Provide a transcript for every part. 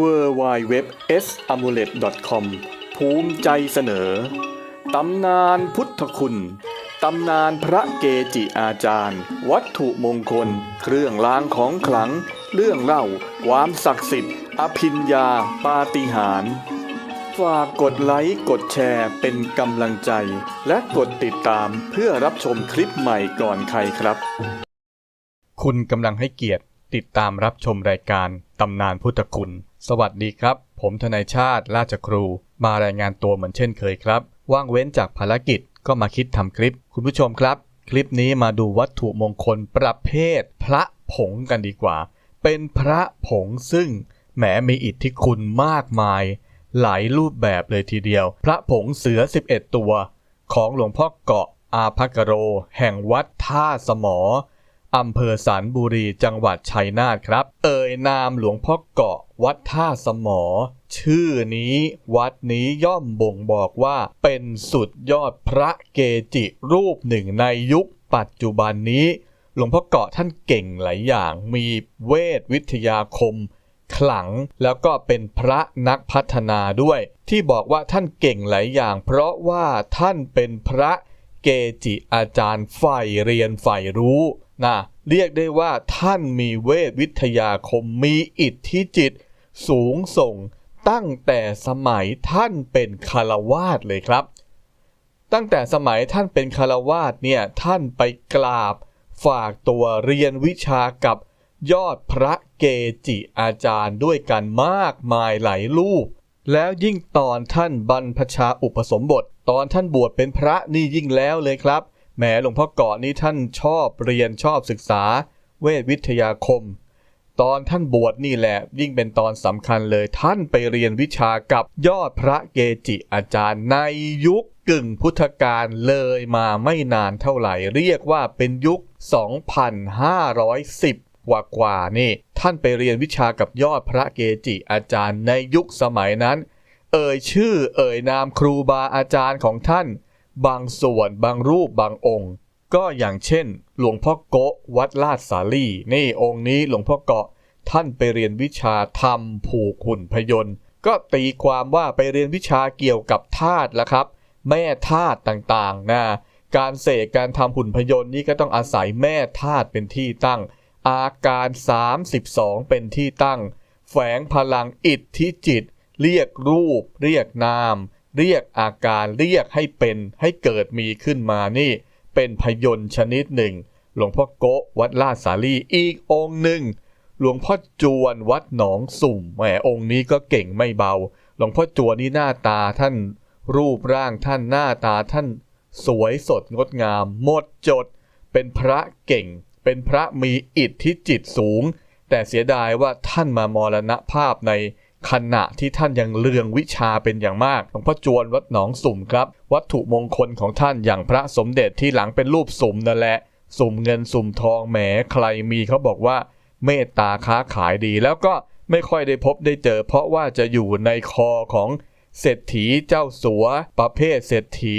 w w w s a m u l e t c o m ภูมิใจเสนอ ตำนานพุทธคุณ ตำนานพระเกจิอาจารย์ วัตถุมงคล เครื่องรางของขลัง เรื่องเล่า ความศักดิ์สิทธิ์ อภิญญาปาฏิหาริย์ฝากกดไลค์ กดแชร์เป็นกำลังใจ และกดติดตามเพื่อรับชมคลิปใหม่ก่อนใครครับ คุณกำลังให้เกียรติติดตามรับชมรายการตำนานพุทธคุณ สวัสดีครับ ผมทนายชาติราชครู มารายงานตัวเหมือนเช่นเคยครับ ว่างเว้นจากภารกิจก็มาคิดทำคลิป คุณผู้ชมครับ คลิปนี้มาดูวัตถุมงคลประเภท พระผงกันดีกว่า เป็นพระผงซึ่งแหมมีอิทธิคุณมากมาย หลายรูปแบบเลยทีเดียว พระผงเสือ 11 ตัว ของหลวงพ่อเกาะอาภักโร แห่งวัดท่าสมออำเภอสันบุรีจังหวัดชัยนาทครับ เอ่ยนามหลวงพ่อเกาะ วัดท่าสมอ ชื่อนี้วัดนี้ย่อมบ่งบอกว่า เป็นสุดยอดพระเกจิรูปหนึ่งในยุคปัจจุบันนี้ หลวงพ่อเกาะท่านเก่งหลายอย่าง มีเวทวิทยาคม ขลังแล้วก็เป็นพระนักพัฒนาด้วย ที่บอกว่าท่านเก่งหลายอย่าง เพราะว่าท่านเป็นพระเกจิอาจารย์ฝ่ายเรียนฝ่ายรู้นะเรียกได้ว่าท่านมีเวทวิทยาคมมีอิทธิจิต สูงส่งตั้งแต่สมัยท่านเป็นคารวาสเลยครับ ตั้งแต่สมัยท่านเป็นคารวาสเนี่ยท่านไปกราบฝากตัวเรียนวิชากับยอดพระเกจิอาจารย์ด้วยกันมากมายหลายรูป แล้วยิ่งตอนท่านบรรพชาอุปสมบท ตอนท่านบวชเป็นพระนี่ยิ่งแล้วเลยครับแหมหลวงพ่อเกาะนี่ท่านชอบเรียนชอบศึกษา เวทวิทยาคม ตอนท่านบวชนี่แหละยิ่งเป็นตอนสำคัญเลยท่านไปเรียนวิชากับยอดพระเกจิอาจารย์ในยุคกึ่งพุทธกาลเลยมาไม่นานเท่าไหร่ เรียกว่าเป็นยุค 2510กว่ากว่านี่ท่านไปเรียนวิชากับยอดพระเกจิอาจารย์ในยุคสมัยนั้น เอ่ยชื่อเอ่ยนามครูบาอาจารย์ของท่าน บางส่วนบางรูปบางองค์ ก็อย่างเช่น หลวงพ่อโกะวัดลาดสาลีนี่องค์นี้หลวงพ่อเกาะท่านไปเรียนวิชาทำผูกหุ่นพยนต์ ก็ตีความว่าไปเรียนวิชาเกี่ยวกับธาตุละครับ แม่ธาตุต่างๆนะการเสกการทำหุ่นพยนต์นี่ก็ต้องอาศัยแม่ธาตุเป็นที่ตั้ง อาการ 32 เป็นที่ตั้ง แฝงพลังอิทธิจิต เรียกรูป เรียกนาม เรียกอาการเรียกให้เป็นให้เกิดมีขึ้นมานี่ เป็นพยนต์ชนิดหนึ่ง หลวงพ่อโกะวัดลาดสาลีอีกองค์หนึ่ง หลวงพ่อจวนวัดหนองสุ่มแหมองค์นี้ก็เก่งไม่เบา หลวงพ่อจวนนี่หน้าตาท่านรูปร่างท่านหน้าตาท่าน สวยสดงดงามหมดจด เป็นพระเก่ง เป็นพระมีอิทธิจิตสูง แต่เสียดายว่าท่านมามรณภาพใน ขณะที่ท่านยังเลืองวิชาเป็นอย่างมากหลวงพ่อจวนวัดหนองสุ่มครับ วัตถุมงคลของท่านอย่างพระสมเด็จที่หลังเป็นรูปสุ่มนั่นแหละ สุ่มเงินสุ่มทองแหมใครมีเขาบอกว่า เมตตาค้าขายดีแล้วก็ไม่ค่อยได้พบได้เจอ เพราะว่าจะอยู่ในคอของเศรษฐีเจ้าสัว ประเภทเศรษฐี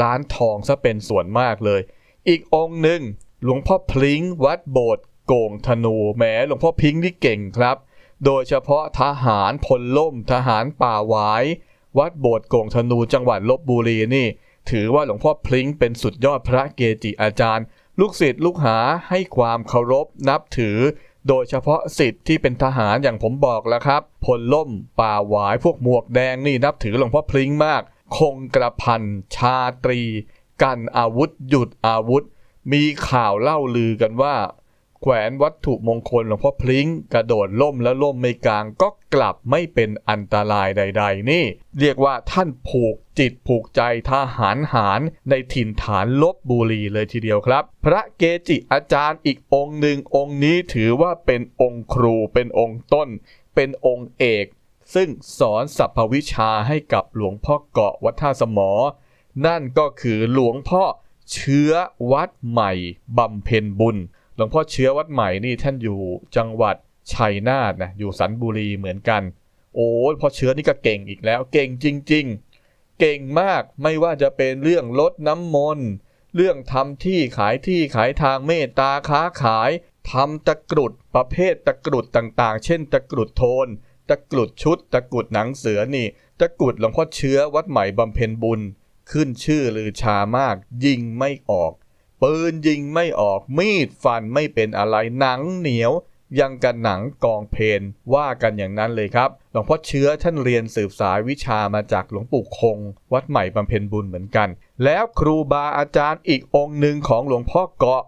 ร้านทองซะเป็นส่วนมากเลย อีกองค์หนึ่งหลวงพ่อพลิงวัดโบสถ์โก่งธนูแหมหลวงพ่อพลิงนี่เก่งครับ โดยเฉพาะทหารพลล่ม ทหารป่าหวาย วัดโบสถ์โก่งธนูจังหวัดลบบุรีนี่ ถือว่าหลวงพ่อพลิงเป็นสุดยอดพระเกจิอาจารย์ ลูกศิษย์ลูกหาให้ความเคารพนับถือ โดยเฉพาะศิษย์ที่เป็นทหารอย่างผมบอกแล้วครับ พลล่ม ป่าหวายพวกหมวกแดงนี่นับถือหลวงพ่อพลิงมาก คงกระพันชาตรี กันอาวุธ หยุดอาวุธ มีข่าวเล่าลือกันว่า แขวนวัตถุมงคลหลวงพ่อพลิงกระโดดล่มแล้วล่มไม่กลางก็กลับไม่เป็นอันตรายใด ๆ นี่ เรียกว่าท่านผูกจิตผูกใจทหารหารในถิ่นฐานลบบุรีเลยทีเดียวครับ พระเกจิอาจารย์อีกองค์หนึ่งองค์นี้ถือว่าเป็นองค์ครูเป็นองค์ต้น เป็นองค์เอก ซึ่งสอนสรรพวิชาให้กับหลวงพ่อเกาะวัดท่าสมอ นั่นก็คือหลวงพ่อเชื้อวัดใหม่บำเพ็ญบุญ หลวงพ่อเชื้อวัดใหม่นี่ท่านอยู่จังหวัดชัยนาทนะอยู่สันบุรีเหมือนกัน โอ้พ่อเชื้อนี่ก็เก่งอีกแล้ว เก่งจริง ๆ เก่งมากไม่ว่าจะเป็นเรื่องลดน้ำมนต์เรื่องทำที่ขายที่ขายทางเมตตาค้าขายทำตะกรุดประเภทตะกรุดต่างๆ เช่น ตะกรุดโทน ตะกรุดชุด ตะกรุดหนังเสือนี่ ตะกรุดหลวงพ่อเชื้อวัดใหม่บำเพ็ญบุญ ขึ้นชื่อลือชามาก ยิงไม่ออก ปืนยิงไม่ออกมีดฟันไม่เป็นอะไรหนังเหนียวยังกันหนังกองเพนว่ากันอย่างนั้นเลยครับหลวงพ่อเชื้อท่านเรียนสืบสายวิชามาจากหลวงปู่คง วัดใหม่บำเพ็ญบุญเหมือนกัน แล้วครูบาอาจารย์อีกองค์หนึ่งของหลวงพ่อเกาะ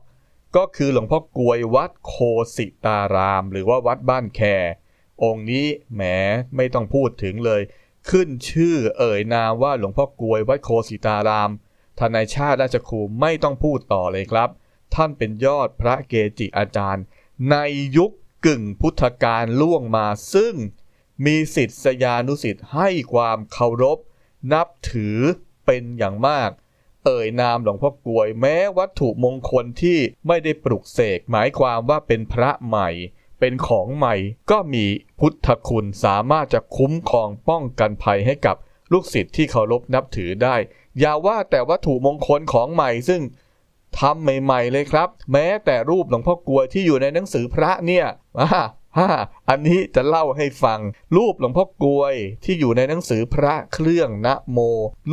ก็คือหลวงพ่อกวยวัดโคสิตาราม หรือว่าวัดบ้านแคองค์นี้แหมไม่ต้องพูดถึงเลย ขึ้นชื่อเอ่ยนามว่าหลวงพ่อกวยวัดโคสิตาราม ทนายชาติราชครูไม่ต้องพูดต่อเลยครับ ท่านเป็นยอดพระเกจิอาจารย์ ในยุคกึ่งพุทธกาลล่วงมาซึ่ง มีสิทธิสยานุสิทธิ์ให้ความเคารพ นับถือเป็นอย่างมาก เอ่ยนามหลวงพ่อกลวยแม้วัตถุมงคลที่ไม่ได้ปลุกเสกหมายความว่าเป็นพระใหม่ เป็นของใหม่ก็มีพุทธคุณสามารถจะคุ้มครองป้องกันภัยให้กับลูกศิษย์ที่เคารพนับถือได้ อย่าว่าแต่วัตถุมงคลของใหม่ซึ่งทำใหม่ ๆ เลยครับ แม้แต่รูปหลวงพ่อกลวยที่อยู่ในหนังสือพระเนี่ยอ่าอันนี้จะเล่าให้ฟัง รูปหลวงพ่อกลวยที่อยู่ในหนังสือพระเครื่องนะโม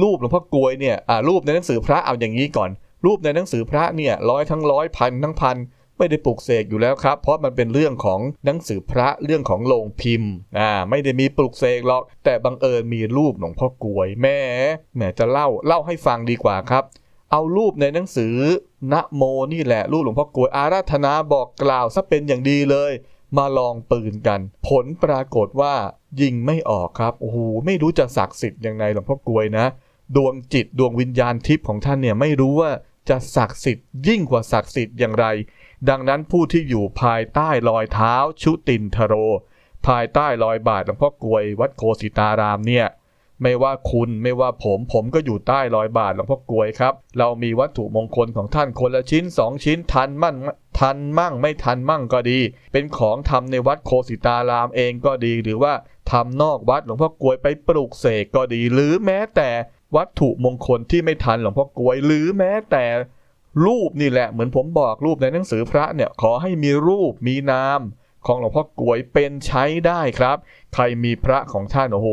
รูปหลวงพ่อกลวยเนี่ยอ่ารูปในหนังสือพระเอาอย่างนี้ก่อน รูปในหนังสือพระเนี่ยร้อยทั้งร้อยพันทั้งพัน ไม่ได้ปลุกเสกอยู่แล้วครับ เพราะมันเป็นเรื่องของหนังสือพระเรื่องของโรงพิมพ์อ่าไม่ได้มีปลุกเสกหรอก แต่บังเอิญมีรูปหลวงพ่อกลวยแม่แหมจะเล่าเล่าให้ฟังดีกว่าครับ เอารูปในหนังสือนะโมนี่แหละรูปหลวงพ่อกลวยอาราธนาบอกกล่าวซะเป็นอย่างดีเลย มาลองปืนกัน ผลปรากฏว่ายิงไม่ออกครับโอ้โหไม่รู้จะศักดิ์สิทธิ์ยังไงหลวงพ่อกลวยนะ ดวงจิตดวงวิญญาณทิพย์ของท่านเนี่ยไม่รู้ว่าจะศักดิ์สิทธิ์ยิ่งกว่าศักดิ์สิทธิ์อย่างไร ดังนั้นผู้ที่อยู่ภายใต้รอยเท้าชุตินทโร ภายใต้รอยบาทหลวงพ่อกลวยวัดโคสิตารามเนี่ยไม่ว่าคุณไม่ว่าผมผมก็อยู่ใต้รอยบาทหลวงพ่อกลวยครับ เรามีวัตถุมงคลของท่านคนละชิ้นสองชิ้นทันมั่งทันมั่งไม่ทันมั่งก็ดี เป็นของทำในวัดโคสิตารามเองก็ดี หรือว่าทำนอกวัดหลวงพ่อกลวยไปปลูกเสกก็ดี หรือแม้แต่วัตถุมงคลที่ไม่ทันหลวงพ่อกลวย หรือแม้แต่ รูปนี่แหละเหมือนผมบอกรูปในหนังสือพระเนี่ยขอให้มีรูปมีนาม ของหลวงพ่อกวยเป็นใช้ได้ครับ ใครมีพระของท่านโอ้โห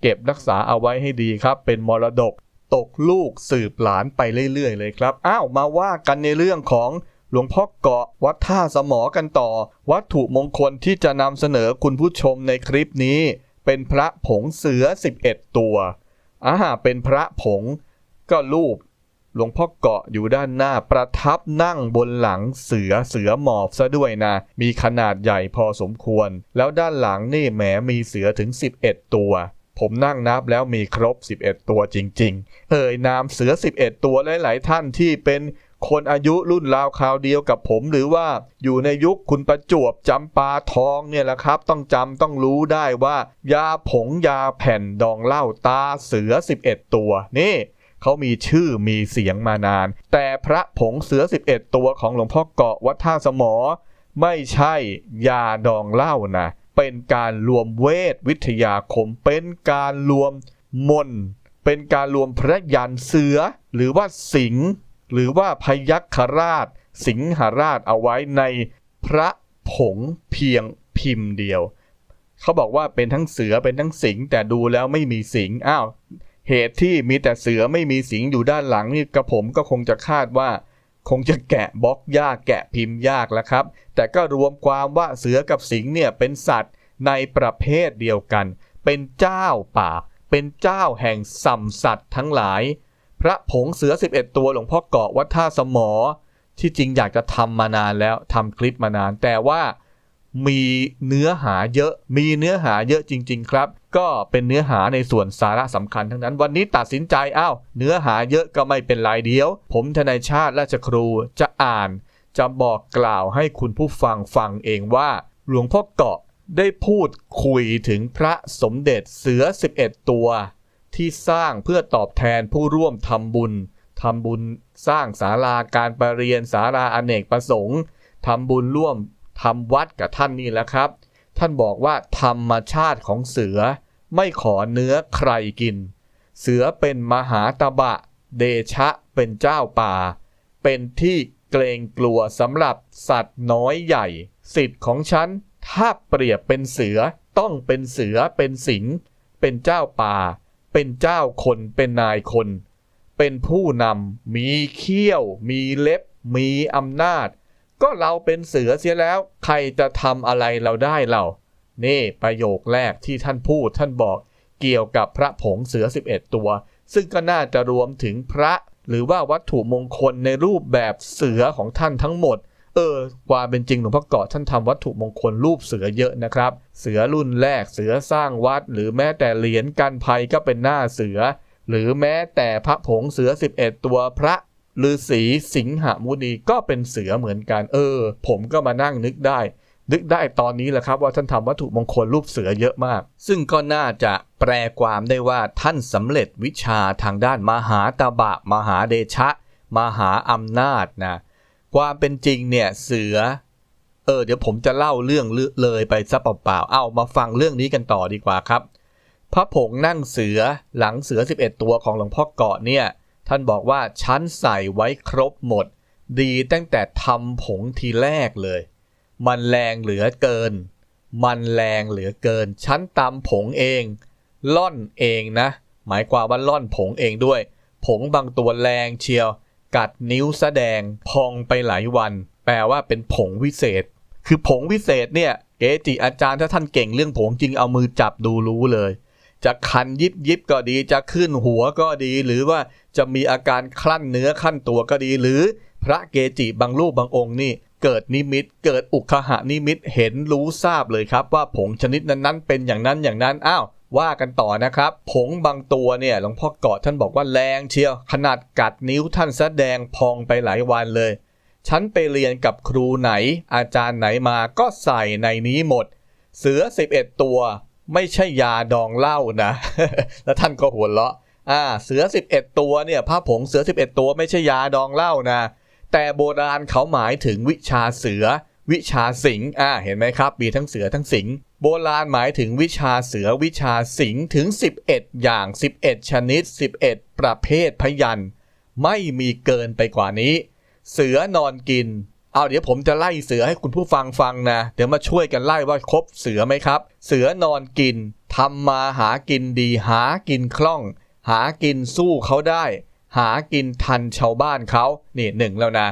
เก็บรักษาเอาไว้ให้ดีครับ เป็นมรดกตกลูกสืบหลานไปเรื่อยๆ เลยครับ อ้าวมาว่ากันในเรื่องของหลวงพ่อเกาะวัดท่าสมอกันต่อ วัตถุมงคลที่จะนำเสนอคุณผู้ชมในคลิปนี้ เป็นพระผงเสือ 11 ตัวอ่าเป็นพระผงก็รูป หลวงพ่อเกาะอยู่ด้านหน้าประทับนั่งบนหลังเสือเสือหมอบซะด้วยนะ มีขนาดใหญ่พอสมควร แล้วด้านหลังนี่แหมมีเสือถึง 11 ตัว ผมนั่งนับแล้วมีครบ 11 ตัวจริง ๆเอ่ยนามเสือ 11 ตัวหลาย ๆ ท่านที่เป็นคนอายุรุ่นราวคราวเดียวกับผมหรือว่าอยู่ในยุคคุณประจวบจำปาทองเนี่ยแหละครับ ต้องจำต้องรู้ได้ว่า ยาผงยาแผ่นดองเหล้าตาเสือ 11 ตัวนี่ เขามีชื่อมีเสียงมานาน แต่พระผงเสือ 11 ตัวของหลวงพ่อเกาะวัดท่าสมอ ไม่ใช่ยาดองเหล้านะ เป็นการรวมเวทวิทยาคม เป็นการรวมมนเป็นการรวมพระยันเสือ หรือว่าสิงหรือว่าพยัคฆราช สิงหราชเอาไว้ในพระผงเพียงพิมพ์เดียว เขาบอกว่าเป็นทั้งเสือเป็นทั้งสิงแต่ดูแล้วไม่มีสิงอ้าว เหตุที่มีแต่เสือไม่มีสิงอยู่ด้านหลังนี่กระผมก็คงจะคาดว่า คงจะแกะบล็อกยากแกะพิมพ์ยากแล้วครับ แต่ก็รวมความว่าเสือกับสิงเนี่ยเป็นสัตว์ในประเภทเดียวกัน เป็นเจ้าป่า เป็นเจ้าแห่งสัมสัตว์ทั้งหลาย พระผงเสือ 11 ตัวหลวงพ่อเกาะวัดท่าสมอ ที่จริงอยากจะทำมานานแล้วทำคลิปมานาน แต่ว่า มีเนื้อหาเยอะ มีเนื้อหาเยอะจริง ๆ ครับ ก็เป็นเนื้อหาในส่วนสาระสำคัญทั้งนั้น วันนี้ตัดสินใจอ้าวเนื้อหาเยอะก็ไม่เป็นไรเดียว ผมทนายชาติราชครูจะอ่าน จะบอกกล่าวให้คุณผู้ฟังฟังเองว่า หลวงพ่อเกาะได้พูดคุยถึงพระสมเด็จเสือ 11 ตัว ที่สร้างเพื่อตอบแทนผู้ร่วมทำบุญทำบุญสร้างศาลาการประเรียนศาลาอเนกประสงค์ทำบุญร่วม ทำวัดกับท่านนี่แหละครับ ท่านบอกว่าธรรมชาติของเสือ ไม่ขอเนื้อใครกิน เสือเป็นมหาตบะ เดชะเป็นเจ้าป่า เป็นที่เกรงกลัวสำหรับสัตว์น้อยใหญ่ สิทธิ์ของฉัน ถ้าเปรียบเป็นเสือต้องเป็นเสือเป็นสิง เป็นเจ้าป่า เป็นเจ้าคนเป็นนายคน เป็นผู้นำมีเขี้ยว มีเล็บ มีอำนาจ ก็เราเป็นเสือเสียแล้ว ใครจะทำอะไรเราได้เรา นี่ประโยคแรกที่ท่านพูดท่านบอกเกี่ยวกับพระผงเสือ 11 ตัว ซึ่งก็น่าจะรวมถึงพระหรือว่าวัตถุมงคลในรูปแบบเสือของท่านทั้งหมด เออความเป็นจริงหลวงพ่อเกาะท่านทำวัตถุมงคลรูปเสือเยอะนะครับ เสือรุ่นแรกเสือสร้างวัด หรือแม้แต่เหรียญกันภัยก็เป็นหน้าเสือ หรือแม้แต่พระผงเสือ 11 ตัวพระ ฤาษีสิงหมุนีก็เป็นเสือเหมือนกัน เออ ผมก็มานั่งนึกได้ นึกได้ตอนนี้แหละครับ ว่าท่านทำวัตถุมงคลรูปเสือเยอะมาก ซึ่งก็น่าจะแปลความได้ว่าท่านสำเร็จวิชาทางด้านมหาตบะ มหาเดชะ มหาอำนาจนะความเป็นจริงเนี่ยเสือ เออ เดี๋ยวผมจะเล่าเรื่องเลยไปซะเปล่าๆเอามาฟังเรื่องนี้กันต่อดีกว่าครับ พระผงนั่งเสือหลังเสือ 11 ตัวของหลวงพ่อเกาะเนี่ย ท่านบอกว่าชั้นใส่ไว้ครบหมด ดีตั้งแต่ทำผงทีแรกเลย มันแรงเหลือเกิน มันแรงเหลือเกินชั้นตำผงเอง ล่อนเองนะ หมายความว่าล่อนผงเองด้วย ผงบางตัวแรงเชียว กัดนิ้วแสดงพองไปหลายวัน แปลว่าเป็นผงวิเศษ คือผงวิเศษเนี่ยเกจิอาจารย์ถ้าท่านเก่งเรื่องผงจริงเอามือจับดูรู้เลย จะคันยิบยิบก็ดี จะขึ้นหัวก็ดี หรือว่าจะมีอาการคลั่นเนื้อขั้นตัวก็ดี หรือพระเกจิบางรูปบางองค์นี่เกิดนิมิต เกิดอุคหานิมิตเห็นรู้ทราบเลยครับ ว่าผงชนิดนั้นๆเป็นอย่างนั้นอย่างนั้นอ้าวว่ากันต่อนะครับ ผงบางตัวเนี่ยหลวงพ่อเกาะท่านบอกว่าแรงเชียว ขนาดกัดนิ้วท่านแสดงพองไปหลายวันเลย ฉันไปเรียนกับครูไหน อาจารย์ไหนมาก็ใส่ในนี้หมด เสือ 11 ตัว ไม่ใช่ยาดองเหล้านะ แล้วท่านก็หัวเราะอ่าเสือ 11 ตัวเนี่ยผ้าผงเสือ 11 ตัวไม่ใช่ยาดองเหล้านะ แต่โบราณเขาหมายถึงวิชาเสือ วิชาสิงอ่าเห็นไหมครับมีทั้งเสือทั้งสิงโบราณหมายถึงวิชาเสือวิชาสิงถึง 11 อย่าง 11 ชนิด 11 ประเภทพยัน ไม่มีเกินไปกว่านี้ เสือนอนกิน เอาเดี๋ยวผมจะไล่เสือให้คุณผู้ฟังฟังนะ เดี๋ยวมาช่วยกันไล่ว่าครบเสือไหมครับ เสือนอนกินทำมาหากินดีหากินคล่อง หากินสู้เขาได้ หากินทันชาวบ้านเขานี่หนึ่งแล้วนะ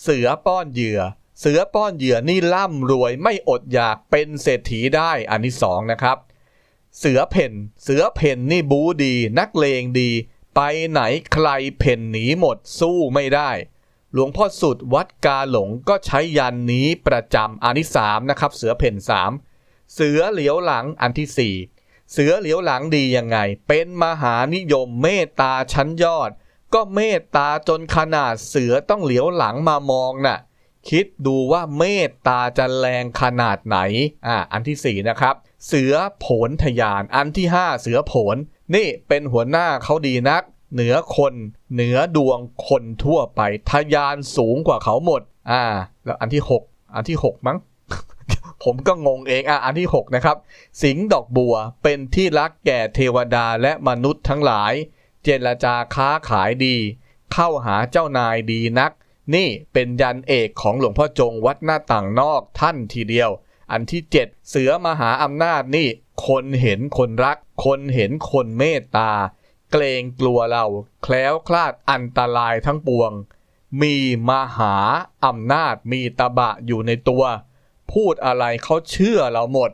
เสือป้อนเหยื่อ เสือป้อนเหยื่อนี่ร่ำรวยไม่อดอยากเป็นเศรษฐีได้อันที่สองนะครับ เสือเพ่นเสือเพ่นนี่บูดี นักเลงดี ไปไหนใครเพ่นหนีหมดสู้ไม่ได้ หลวงพ่อสุดวัดกาหลงก็ใช้ยันนี้ประจำอันที่สามนะครับ เสือเพ่นสามเสือเหลียวหลังอันที่สี่เสือเหลียวหลังดียังไง เป็นมหานิยมเมตตาชั้นยอด ก็เมตตาจนขนาดเสือต้องเหลียวหลังมามองน่ะคิดดูว่าเมตตาจะแรงขนาดไหน อ่า อันที่สี่นะครับ เสือโผนทยาน อันที่ห้าเสือโผน นี่เป็นหัวหน้าเขาดีนัก เหนือคน เหนือดวงคนทั่วไปทยานสูงกว่าเขาหมด อ่า แล้วอันที่หกอันที่หกมั้ง ผมก็งงเองอะอันที่ 6 นะครับ สิงห์ดอกบัวเป็นที่รักแก่เทวดาและมนุษย์ทั้งหลาย เจรจาค้าขายดี เข้าหาเจ้านายดีนัก นี่เป็นยันเอกของหลวงพ่อจงวัดหน้าต่างนอกท่านทีเดียว อันที่ 7 เสือมหาอำนาจนี่ คนเห็นคนรัก คนเห็นคนเมตตา เกรงกลัวเรา แคล้วคลาดอันตรายทั้งปวง มีมหาอำนาจมีตบะอยู่ในตัว พูดอะไรเขาเชื่อเราหมด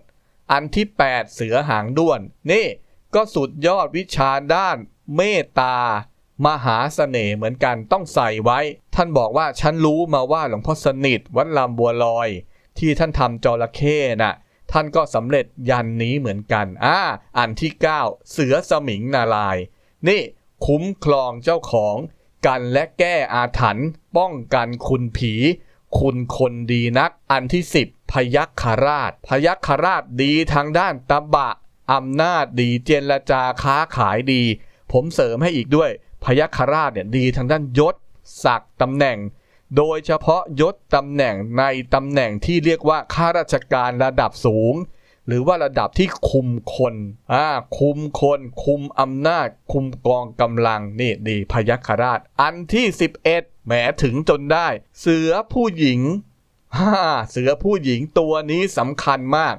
อันที่8เสือหางด้วน นี่ก็สุดยอดวิชาด้านเมตตามหาเสน่ห์เหมือนกันต้องใส่ไว้ ท่านบอกว่าฉันรู้มาว่าหลวงพ่อสนิทวัดลำบัวลอย ที่ท่านทำจระเข้น่ะท่านก็สำเร็จยันนี้เหมือนกันอ่าอันที่ 9 เสือสมิงนาลาย นี่คุ้มครองเจ้าของกันและแก้อาถรรพ์ป้องกันคุณผี คุณคนดีนัก อันที่10พยัคฆราช พยัคฆราชดีทางด้านตบะอำนาจดีเจรจาค้าขายดี ผมเสริมให้อีกด้วย พยัคฆราชเนี่ยดีทางด้านยศศักดิ์ตำแหน่ง โดยเฉพาะยศตำแหน่งในตำแหน่งที่เรียกว่าข้าราชการระดับสูง หรือว่าระดับที่คุมคนอ่าคุมคน คุมอำนาจ คุมกองกำลังนี่ดีพยัคฆราช อันที่ 11แหมถึงจนได้ เสือผู้หญิงฮ่าเสือผู้หญิงตัวนี้สำคัญมาก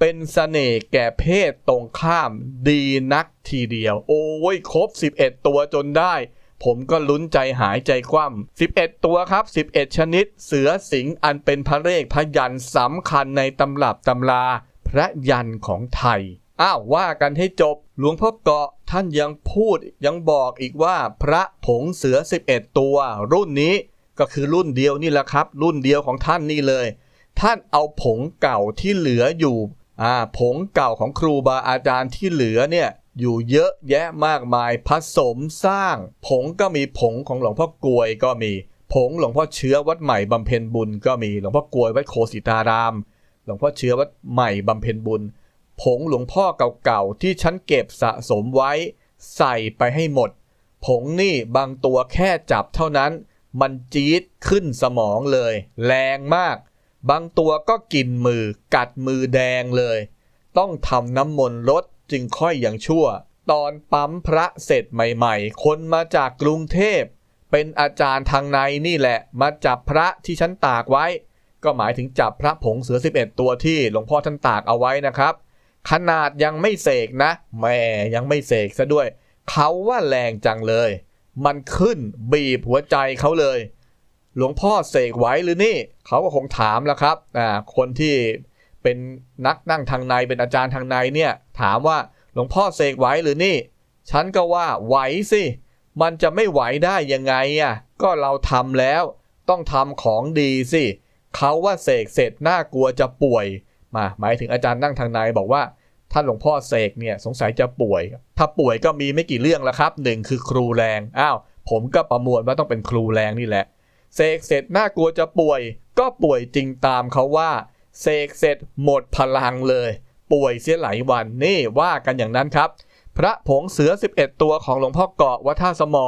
เป็นเสน่ห์แก่เพศตรงข้ามดีนักทีเดียว โอ้ยครบ 11 ตัวจนได้ ผมก็ลุ้นใจหายใจคว่ำ11 ตัวครับ 11 ชนิด เสือสิงห์อันเป็นพระเลขพยันสำคัญในตำรับตำรา ระยันของไทย อ้าวว่ากันให้จบ หลวงพ่อเกาะท่านยังพูดยังบอกอีกว่าพระผงเสือ 11 ตัว รุ่นนี้ก็คือรุ่นเดียวนี่แหละครับ รุ่นเดียวของท่านนี่เลย ท่านเอาผงเก่าที่เหลืออยู่อ่าผงเก่าของครูบาอาจารย์ที่เหลือเนี่ยอยู่เยอะแยะมากมายผสมสร้าง ผงก็มีผงของหลวงพ่อกลวยก็มี ผงหลวงพ่อเชื้อวัดใหม่บำเพ็ญบุญก็มีหลวงพ่อกลวยวัดโคสิตาราม หลวงพ่อเชื้อวัดใหม่บำเพ็ญบุญ ผงหลวงพ่อเก่าๆที่ฉันเก็บสะสมไว้ ใส่ไปให้หมด ผงนี่บางตัวแค่จับเท่านั้น มันจี๊ดขึ้นสมองเลย แรงมาก บางตัวก็กินมือกัดมือแดงเลย ต้องทำน้ำมนต์ลดจึงค่อยอย่างชั่ว ตอนปั๊มพระเสร็จใหม่ๆ คนมาจากกรุงเทพ เป็นอาจารย์ทางในนี่แหละ มาจับพระที่ฉันตากไว้ ก็หมายถึงจับพระผงเสือ 11 ตัวที่หลวงพ่อท่านตากเอาไว้นะครับ ขนาดยังไม่เสกนะแม่ยังไม่เสกซะด้วย เขาว่าแรงจังเลย มันขึ้นบีบหัวใจเขาเลย หลวงพ่อเสกไหวหรือนี่ เขาก็คงถามแล้วครับอ่าคนที่เป็นนักนั่งทางในเป็นอาจารย์ทางในเนี่ย ถามว่าหลวงพ่อเสกไหวหรือนี่ ฉันก็ว่าไหวสิ มันจะไม่ไหวได้ยังไงอะ ก็เราทำแล้ว ต้องทำของดีสิ เขาว่าเสกเสร็จน่ากลัวจะป่วย มาหมายถึงอาจารย์นั่งทางในบอกว่าท่านหลวงพ่อเสกเนี่ยสงสัยจะป่วย ถ้าป่วยก็มีไม่กี่เรื่องแล้วครับหนึ่งคือครูแรง อ้าว ผมก็ประมวลว่าต้องเป็นครูแรงนี่แหละ เสกเสร็จน่ากลัวจะป่วย ก็ป่วยจริงตามเขาว่า เสกเสร็จหมดพลังเลย ป่วยเสียหลายวันนี่ว่ากันอย่างนั้นครับ พระผงเสือ 11 ตัวของหลวงพ่อเกาะวัดท่าสมอ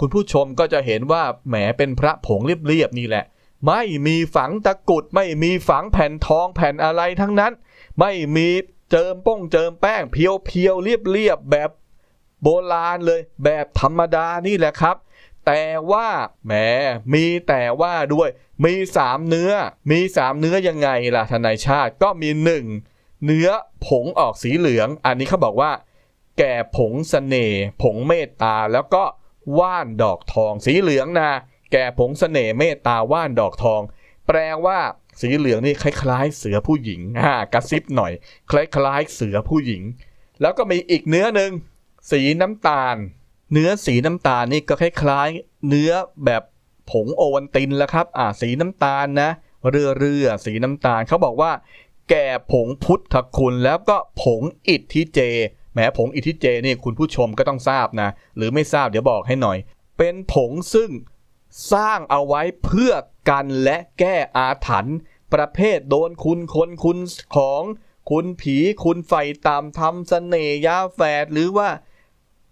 คุณผู้ชมก็จะเห็นว่าแหมเป็นพระผงเรียบๆนี่แหละ ไม่มีฝังตะกุด ไม่มีฝังแผ่นทองแผ่นอะไรทั้งนั้น ไม่มีเจิมป้งเจิมแป้งเพียวเพียวเรียบเรียบแบบโบราณเลย แบบธรรมดานี่แหละครับ แต่ว่าแหมมีแต่ว่าด้วย มีสามเนื้อ มีสามเนื้อยังไงล่ะทนายชาติก็มีหนึ่งเนื้อผงออกสีเหลือง อันนี้เขาบอกว่า แก่ผงเสน่ห์ผงเมตตาแล้วก็ว่านดอกทองสีเหลืองนะ แก่ผงเสน่ห์เมตตาว่านดอกทอง แปลว่าสีเหลืองนี่คล้ายๆ เสือผู้หญิงอ่ากระซิบหน่อย คล้ายๆ เสือผู้หญิง แล้วก็มีอีกเนื้อหนึ่งสีน้ำตาล เนื้อสีน้ำตาลนี่ก็คล้ายๆ เนื้อแบบผงโอวันตินแล้วครับ อ่า สีน้ำตาลนะ เรือเรือสีน้ำตาลเขาบอกว่า แก่ผงพุทธคุณแล้วก็ผงอิทธิเจแหมผงอิทธิเจนี่คุณผู้ชมก็ต้องทราบนะ หรือไม่ทราบเดี๋ยวบอกให้หน่อย เป็นผงซึ่ง สร้างเอาไว้เพื่อกันและแก้อาถรรพ์ประเภทโดนคุณคนคุณของ คุณผีคุณไฟตามทำเสน่ห์ยาแฝดหรือว่า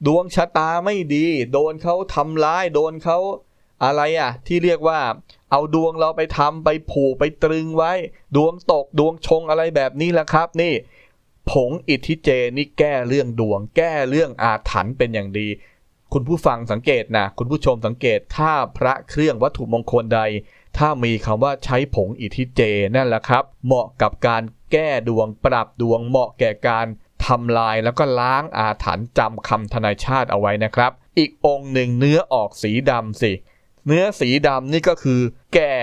ดวงชะตาไม่ดี โดนเขาทำร้าย โดนเขาอะไรอะ ที่เรียกว่า เอาดวงเราไปทำไปผูกไปตรึงไว้ ดวงตกดวงชงอะไรแบบนี้แหละครับ นี่ ผงอิทธิเจนี่แก้เรื่องดวง แก้เรื่องอาถรรพ์เป็นอย่างดี คุณผู้ฟังสังเกตนะคุณผู้ชมสังเกตถ้าพระเครื่องวัตถุมงคลใด ถ้ามีคำว่าใช้ผงอิทิเจนั่นแหละครับ เหมาะกับการแก้ดวงปรับดวงเหมาะแก่การทำลายแล้วก็ล้างอาถรรพ์จำคำทนายชาติเอาไว้นะครับ อีกองค์หนึ่งเนื้อออกสีดำสิ เนื้อสีดำนี่ก็คือ แก่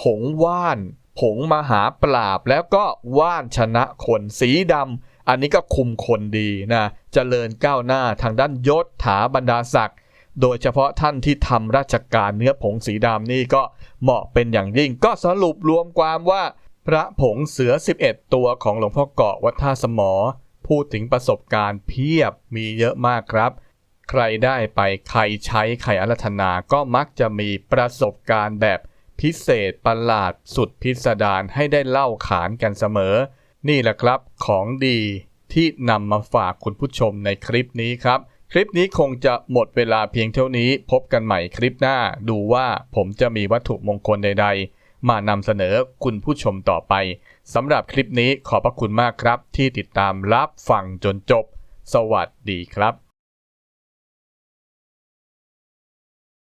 ผงว่าน ผงมหาปราบแล้วก็ว่านชนะคนสีดำอันนี้ก็คุมคนดีนะ เจริญก้าวหน้าทางด้านยศถาบรรดาศักดิ์โดยเฉพาะท่านที่ทำราชการเนื้อผงสีดำนี่ก็เหมาะเป็นอย่างยิ่ง ก็สรุปรวมความว่า พระผงเสือ 11 ตัวของหลวงพ่อเกาะวัดท่าสมอ พูดถึงประสบการณ์เพียบมีเยอะมากครับ ใครได้ไปใครใช้ใครอารัธนาก็มักจะมีประสบการณ์แบบพิเศษประหลาดสุดพิสดารให้ได้เล่าขานกันเสมอ นี่แหละครับของดี ที่นำมาฝากคุณผู้ชมในคลิปนี้ครับ คลิปนี้คงจะหมดเวลาเพียงเท่านี้ พบกันใหม่คลิปหน้า ดูว่าผมจะมีวัตถุมงคลใด ๆ มานำเสนอคุณผู้ชมต่อไปสำหรับคลิปนี้ขอบพระคุณมากครับ ที่ติดตามรับฟังจนจบ สวัสดีครับ